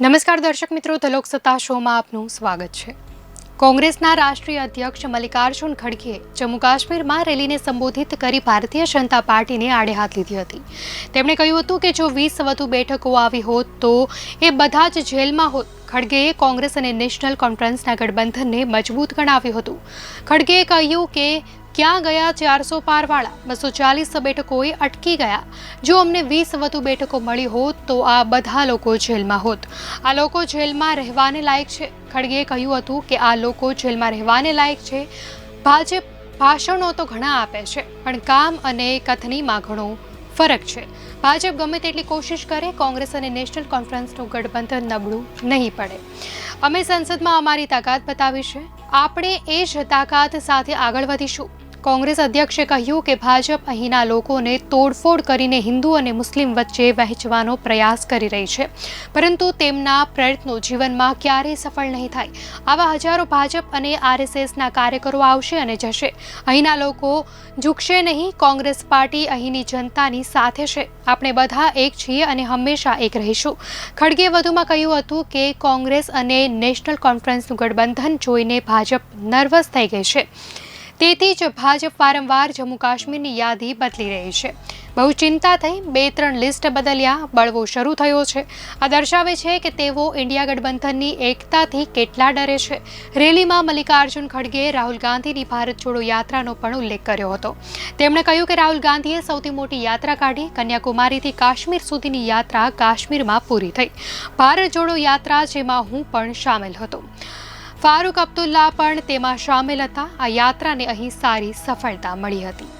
નમસ્કાર દર્શક મિત્રો તલોક સત્તા શોમાં આપનું સ્વાગત છે. કોંગ્રેસના રાષ્ટ્રીય અધ્યક્ષ મલ્લિકાર્જુન ખડગેએ જમ્મુ કાશ્મીરમાં રેલીને સંબોધિત કરી ભારતીય જનતા પાર્ટીને આડે હાથ લીધી હતી. તેમણે કહ્યું હતું કે જો વીસ વધુ બેઠકો આવી હોત તો એ બધા જ જેલમાં હોત ખડગેએ કોંગ્રેસ અને નેશનલ કોન્ફરન્સના ગઠબંધનને મજબૂત ગણાવ્યું હતું. ખડગેએ કહ્યું કે ક્યાં ગયા? ચારસો પારવાળા, બસો ચાલીસ બેઠકોએ અટકી ગયા. જો અમને વીસ વધુ બેઠકો મળી હોત, તો આ બધા લોકો જેલમાં હોત. આ લોકો જેલમાં રહેવાને લાયક છે. ખડગેએ કહ્યું હતું કે આ લોકો જેલમાં રહેવાને લાયક છે. ભાજપ ભાષણો તો ઘણા આપે છે, પણ કામ અને કથનીમાં ઘણો ફરક છે. ભાજપ ગમે તેટલી કોશિશ કરે, કોંગ્રેસ અને નેશનલ કોન્ફરન્સનું ગઠબંધન નબળું નહીં પડે. અમે સંસદમાં અમારી તાકાત બતાવી છે. આપણે એ જ તાકાત સાથે આગળ વધીશું. કોંગ્રેસ અધ્યક્ષે કહ્યું કે ભાજપ અહીંના લોકોને તોડફોડ કરીને હિન્દુ અને મુસ્લિમ વચ્ચે વહેંચવાનો પ્રયાસ કરી રહી છે. પરંતુ તેમના પ્રયત્નો જીવનમાં ક્યારેય સફળ નહીં થાય. આવા હજારો ભાજપ અને આરએસએસના કાર્યકરો આવશે અને જશે. અહીંના લોકો ઝૂકશે નહીં, કોંગ્રેસ પાર્ટી અહીંની જનતાની સાથે છે. આપણે બધા એક છીએ અને હંમેશા એક રહીશું. ખડગે વધુમાં કહ્યું હતું કે કોંગ્રેસ અને નેશનલ કોન્ફરન્સનું ગઠબંધન જોઈને ભાજપ નર્વસ થઈ ગઈ છે. તેથી જ ભાજપ વારંવાર જમ્મુ કાશ્મીરની યાદી બદલી રહી છે. બહુ ચિંતા થઈ બે ત્રણ લિસ્ટ બદલ્યા, બળવો શરૂ થયો છે. આ દર્શાવે છે કે તેઓ ઇન્ડિયા ગઠબંધનની એકતાથી કેટલા ડરે છે. રેલીમાં મલ્લિકાર્જુન ખડગેએ રાહુલ ગાંધીની ભારત જોડો યાત્રાનો પણ ઉલ્લેખ કર્યો હતો. તેમણે કહ્યું કે રાહુલ ગાંધીએ સૌથી મોટી યાત્રા કાઢી, કન્યાકુમારીથી કાશ્મીર સુધીની યાત્રા કાશ્મીરમાં પૂરી થઈ. ભારત જોડો યાત્રા જેમાં હું પણ સામેલ હતો. ફારૂક અબ્દુલ્લા પણ તેમાં સામેલ હતા. આ યાત્રાને અહીં સારી સફળતા મળી હતી.